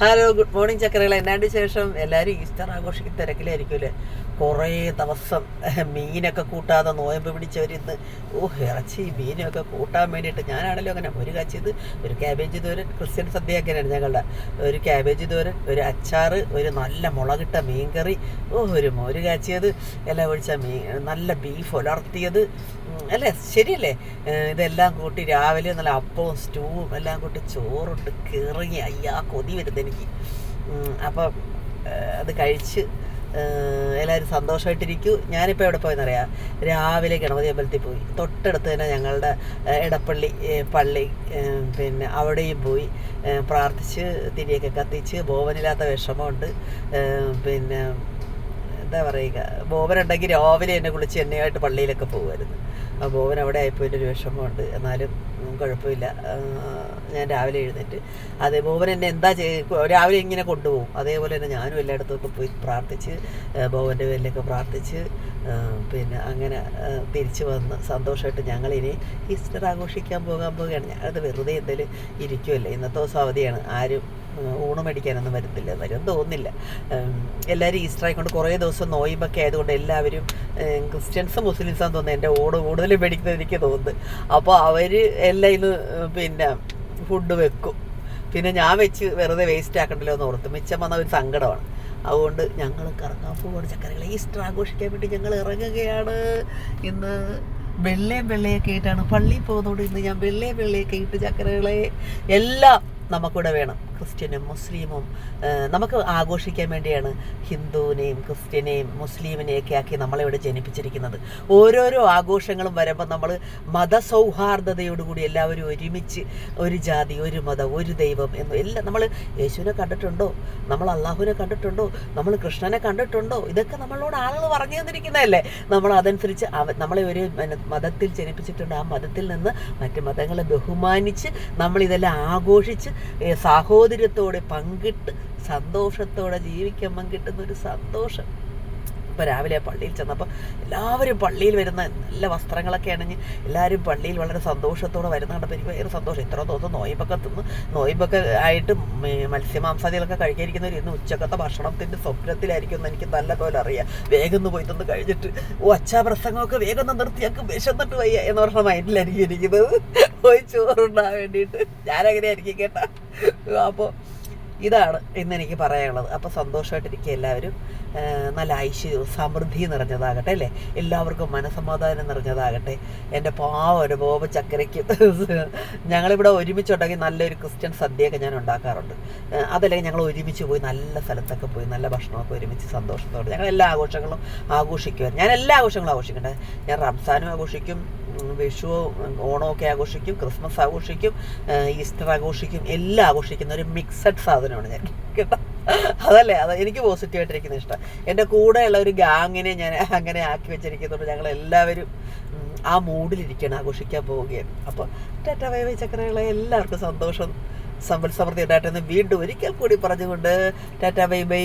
Hello good morning ചക്രകൾ എന്നാണ്ട് ശേഷം എല്ലാവരും ഈസ്റ്റർ ആഘോഷിക്കുന്ന തിരക്കിലായിരിക്കുമല്ലേ? കുറേ ദിവസം മീനൊക്കെ കൂട്ടാതെ നോയമ്പ് പിടിച്ചവരിന്ന് ഓ ഇറച്ചി മീനൊക്കെ കൂട്ടാൻ വേണ്ടിയിട്ട് ഞാനാണല്ലോ അങ്ങനെ ഒരു കച്ചിത് ഒരു ക്യാബേജ് തോരൻ ക്രിസ്ത്യൻ സദ്യയൊക്കെയാണ് ഞങ്ങളുടെ. ഒരു ക്യാബേജ് തോരൻ ഒരു അച്ചാർ ഒരു നല്ല മുളകിട്ട മീൻകറി ഓ ഒരു മോര് കാച്ചിയത് എല്ലാം ഒഴിച്ച മീൻ നല്ല ബീഫ് ഉലർത്തിയത് അല്ലേ? ശരിയല്ലേ? ഇതെല്ലാം കൂട്ടി രാവിലെ നല്ല അപ്പവും സ്റ്റൂവും എല്ലാം കൂട്ടി ചോറുണ്ട് കിറങ്ങി. അയ്യാ കൊതി വരുന്നത് എനിക്ക്. അപ്പം അത് കഴിച്ച് എല്ലാവരും സന്തോഷമായിട്ടിരിക്കൂ ഞാനിപ്പോൾ എവിടെ പോയെന്നറിയാം? രാവിലെ ഗണപതി അമ്പലത്തിൽ പോയി. തൊട്ടടുത്ത് തന്നെ ഞങ്ങളുടെ ഇടപ്പള്ളി പള്ളി പിന്നെ അവിടെയും പോയി. പ്രാർത്ഥിച്ച് തിരിയൊക്കെ കത്തിച്ച് ബോവനില്ലാത്ത വിഷമമുണ്ട്. പിന്നെ എന്താ പറയുക ബോബനുണ്ടെങ്കിൽ രാവിലെ എന്നെ കുളിച്ച് എന്നെയായിട്ട് പള്ളിയിലൊക്കെ പോകുമായിരുന്നു. ആ ബോബൻ അവിടെ ആയിപ്പോയിട്ട് ഒരു വിഷമമുണ്ട്. എന്നാലും കുഴപ്പമില്ല. ഞാൻ രാവിലെ എഴുന്നേറ്റ് അതേ ബോബൻ എന്നെ എന്താ ചെയ്യ രാവിലെ ഇങ്ങനെ കൊണ്ടുപോകും. അതേപോലെ തന്നെ ഞാനും എല്ലായിടത്തുമൊക്കെ പോയി പ്രാർത്ഥിച്ച് ബോബന്റെ പേരിലൊക്കെ പ്രാർത്ഥിച്ച് പിന്നെ അങ്ങനെ തിരിച്ചു വന്ന് സന്തോഷമായിട്ട് ഞങ്ങളിനി ഈസ്റ്റർ ആഘോഷിക്കാൻ പോകാൻ പോവുകയാണ്. ഞാനത് വെറുതെ എന്തെങ്കിലും ഇരിക്കുമല്ലേ ഇന്നത്തെ ദിവസം അവധിയാണ്. ആരും ഊണ് മേടിക്കാനൊന്നും വരുന്നില്ല. വരും തോന്നുന്നില്ല. എല്ലാവരും ഈസ്റ്റർ ആയിക്കൊണ്ട് കുറേ ദിവസം നോയിമ്പൊക്കെ ആയതുകൊണ്ട് എല്ലാവരും ക്രിസ്ത്യൻസ് മുസ്ലിംസാന്ന് തോന്നുന്നു എന്റെ ഓട് കൂടുതൽ മേടിക്കുന്നത് എനിക്ക് തോന്നുന്നത് അപ്പോൾ അവർ എല്ലാം ഇന്ന് പിന്നെ ഫുഡ് വെക്കും. പിന്നെ ഞാൻ വെച്ച് വെറുതെ വേസ്റ്റ് ആക്കണ്ടല്ലോ എന്ന് ഓർത്ത് മിച്ചം വന്ന ഒരു സങ്കടമാണ്. അതുകൊണ്ട് ഞങ്ങൾ കറങ്ങാൻ പോകുന്ന ചക്കരകളെ ഈസ്റ്റർ ആഘോഷിക്കാൻ വേണ്ടി ഞങ്ങൾ ഇറങ്ങുകയാണ്. ഇന്ന് വെള്ളയും വെള്ളയൊക്കെ ആയിട്ടാണ് പള്ളിയിൽ പോകുന്നതുകൊണ്ട് ഇന്ന് ഞാൻ വെള്ളയും വെള്ളയൊക്കെ ഇട്ട് ചക്കരകളെ എല്ലാം നമുക്കിവിടെ വേണം. ക്രിസ്ത്യനും മുസ്ലിമും നമുക്ക് ആഘോഷിക്കാൻ വേണ്ടിയാണ് ഹിന്ദുവിനെയും ക്രിസ്ത്യനെയും മുസ്ലിമിനെയൊക്കെ ആക്കി നമ്മളിവിടെ ജനിപ്പിച്ചിരിക്കുന്നത്. ഓരോരോ ആഘോഷങ്ങളും വരുമ്പോൾ നമ്മൾ മതസൗഹാർദ്ദതയോടുകൂടി എല്ലാവരും ഒരുമിച്ച് ഒരു ജാതി ഒരു മതം ഒരു ദൈവം എന്ന് എല്ലാം നമ്മൾ യേശുവിനെ കണ്ടിട്ടുണ്ടോ? നമ്മൾ അള്ളാഹുവിനെ കണ്ടിട്ടുണ്ടോ? നമ്മൾ കൃഷ്ണനെ കണ്ടിട്ടുണ്ടോ? ഇതൊക്കെ നമ്മളോട് ആളുകൾ പറഞ്ഞു തന്നിരിക്കുന്നതല്ലേ? നമ്മൾ അതനുസരിച്ച് നമ്മളെ ഒരു മതത്തിൽ ജനിപ്പിച്ചിട്ടുണ്ട്. ആ മതത്തിൽ നിന്ന് മറ്റ് മതങ്ങളെ ബഹുമാനിച്ച് നമ്മൾ ഇതെല്ലാം ആഘോഷിച്ച് ഏ, സാഹോദര്യത്തോടെ പങ്കിട്ട് സന്തോഷത്തോടെ ജീവിക്കുമ്പം കിട്ടുന്ന ഒരു സന്തോഷം. ഇപ്പോൾ രാവിലെ പള്ളിയിൽ ചെന്നപ്പോൾ എല്ലാവരും പള്ളിയിൽ വരുന്ന നല്ല വസ്ത്രങ്ങളൊക്കെ അണിഞ്ഞ് എല്ലാവരും പള്ളിയിൽ വളരെ സന്തോഷത്തോടെ വരുന്ന കണ്ടപ്പോൾ എനിക്ക് ഭയങ്കര സന്തോഷം. ഇത്ര ദിവസം നോയിമ്പൊക്കെ തിന്ന് നോയിമ്പൊക്കെ ആയിട്ട് മത്സ്യമാംസാദികളൊക്കെ കഴിക്കാതിരിക്കുന്നവർ ഇന്ന് ഉച്ചക്കത്തെ ഭക്ഷണത്തിന്റെ സ്വപ്നത്തിലായിരിക്കും എന്ന് എനിക്ക് നല്ല പോലെ അറിയാം. വേഗം പോയി തന്ന് കഴിഞ്ഞിട്ട് ഓ അച്ഛാ പ്രസംഗമൊക്കെ വേഗം നിർത്തി ഞങ്ങൾക്ക് വിശന്നിട്ട് വയ്യ എന്ന് പറഞ്ഞ മൈൻഡിലായിരിക്കും ഇരിക്കുന്നത്. പോയി ചോറുണ്ടാൻ വേണ്ടിയിട്ട്. ഞാനങ്ങനെയായിരിക്കും കേട്ടാ. അപ്പോൾ ഇതാണ് ഇന്ന് എനിക്ക് പറയാനുള്ളത്. അപ്പോൾ സന്തോഷമായിട്ടിരിക്കുക എല്ലാവരും നല്ല ഐശ്വര്യവും സമൃദ്ധി നിറഞ്ഞതാകട്ടെ അല്ലേ? എല്ലാവർക്കും മനസമാധാനം നിറഞ്ഞതാകട്ടെ. എന്റെ പാവ ഒരു ബോബ ചക്കരയ്ക്കും ഞങ്ങളിവിടെ ഒരുമിച്ചുണ്ടെങ്കിൽ നല്ലൊരു ക്രിസ്ത്യൻ സദ്യയൊക്കെ ഞാൻ ഉണ്ടാക്കാറുണ്ട്. അതല്ലെങ്കിൽ ഞങ്ങൾ ഒരുമിച്ച് പോയി നല്ല സ്ഥലത്തൊക്കെ പോയി നല്ല ഭക്ഷണമൊക്കെ ഒരുമിച്ച് സന്തോഷത്തോടെ ഞങ്ങൾ എല്ലാ ആഘോഷങ്ങളും ആഘോഷിക്കുവാൻ ഞാൻ എല്ലാ ആഘോഷങ്ങളും ആഘോഷിക്കട്ടെ. ഞാൻ റംസാനും ആഘോഷിക്കും. വിഷു ഓണമൊക്കെ ആഘോഷിക്കും ക്രിസ്മസ് ആഘോഷിക്കും ഈസ്റ്റർ ആഘോഷിക്കും എല്ലാം ആഘോഷിക്കുന്ന ഒരു മിക്സഡ് സാധനമാണ് ഞാൻ. കേട്ടോ? അതല്ലേ? അത് എനിക്ക് പോസിറ്റീവായിട്ടിരിക്കുന്ന ഇഷ്ടം. എന്റെ കൂടെയുള്ള ഒരു ഗാങ്ങിനെ ഞാൻ അങ്ങനെ ആക്കി വെച്ചിരിക്കുന്നുണ്ട് ഞങ്ങൾ എല്ലാവരും ആ മൂഡിലിരിക്കുകയാണ് ആഘോഷിക്കാൻ പോവുകയാണ്. അപ്പോൾ ടാറ്റ വൈ ചക്രകളെ എല്ലാവർക്കും സന്തോഷം സമ്പൽ സമൃദ്ധി ഉണ്ടായിട്ടെന്ന് വീണ്ടും ഒരിക്കൽ കൂടി പറഞ്ഞുകൊണ്ട് ടാറ്റ ബൈ ബൈ